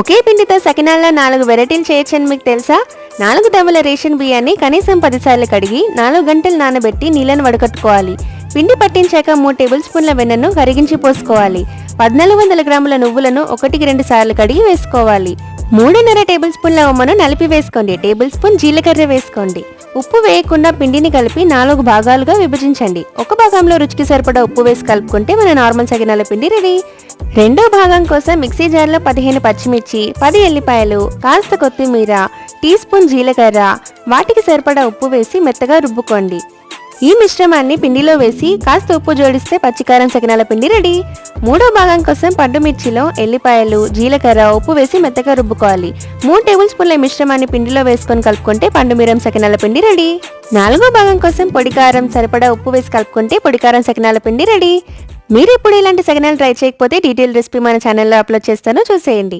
ఒకే పిండితో సకినాల్లో నాలుగు వెరైటీలు చేయొచ్చని మీకు తెలుసా? నాలుగు డబ్బుల రేషన్ బియ్యాన్ని కనీసం పదిసార్లు కడిగి నాలుగు గంటలు నానబెట్టి నీళ్ళను వడకట్టుకోవాలి పిండి పట్టించాక మూడు టేబుల్ స్పూన్ల వెన్నను కరిగించి పోసుకోవాలి. పద్నాలుగు వందల గ్రాముల నువ్వులను ఒకటికి రెండు సార్లు కడిగి వేసుకోవాలి. మూడున్నర టేబుల్ స్పూన్ల ఉమ్మను నలిపి వేసుకోండి. టేబుల్ స్పూన్ జీలకర్ర వేసుకోండి. ఉప్పు వేయకుండా పిండిని కలిపి నాలుగు భాగాలుగా విభజించండి. ఒక భాగంలో రుచికి సరిపడా ఉప్పు వేసి కలుపుకుంటే మన నార్మల్ సగినాల పిండి రెడీ. రెండో భాగం కోసం మిక్సీ జార్లో పదిహేను పచ్చిమిర్చి పది ఎల్లిపాయలు కాస్త కొత్తిమీర టీ స్పూన్ జీలకర్ర వాటికి సరిపడా ఉప్పు వేసి మెత్తగా రుబ్బుకోండి. ఈ మిశ్రమాన్ని పిండిలో వేసి కాస్త ఉప్పు జోడిస్తే పచ్చికారం సకినాల పిండి రెడీ. మూడో భాగం కోసం పండు మిర్చిలో ఎల్లిపాయలు జీలకర్ర ఉప్పు వేసి మెత్తగా రుబ్బుకోవాలి. మూడు టేబుల్ స్పూన్ల మిశ్రమాన్ని పిండిలో వేసుకొని కలుపుకుంటే పండుమిరం సకినాల పిండి రెడీ. నాలుగో భాగం కోసం పొడి కారం సరిపడా ఉప్పు వేసి కలుపుకుంటే పొడి కారం సకినాల పిండి రెడీ. మీరు ఇప్పుడు ఇలాంటి సకినాలు ట్రై చేయకపోతే డీటెయిల్ రెసిపీ మన ఛానల్లో అప్లోడ్ చేస్తాను. చూసేయండి.